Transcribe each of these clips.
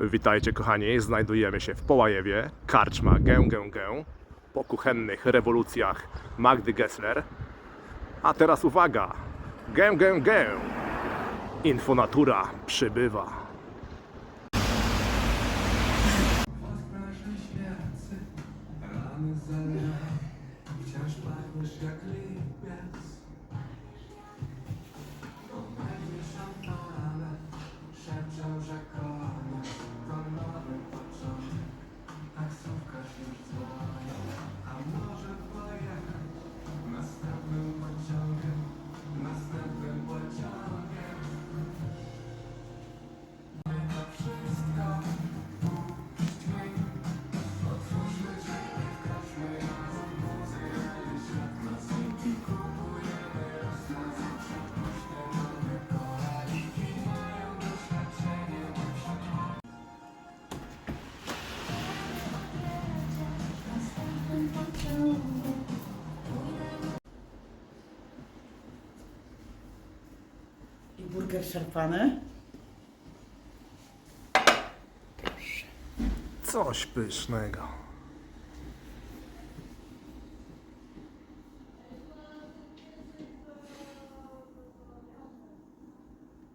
Witajcie kochani, znajdujemy się w Połajewie, karczma. Gę Gę Gę, po kuchennych rewolucjach Magdy Gessler. A teraz uwaga, Gę Gę Gę, Infonatura przybywa. Wciąż pachniesz jak lipiec. I burger szarpany. Coś pysznego.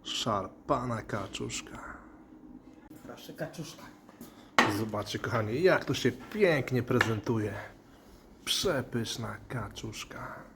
Szarpana kaczuszka. Proszę, kaczuszka. Zobaczcie kochani, jak to się pięknie prezentuje. Przepyszna kaczuszka.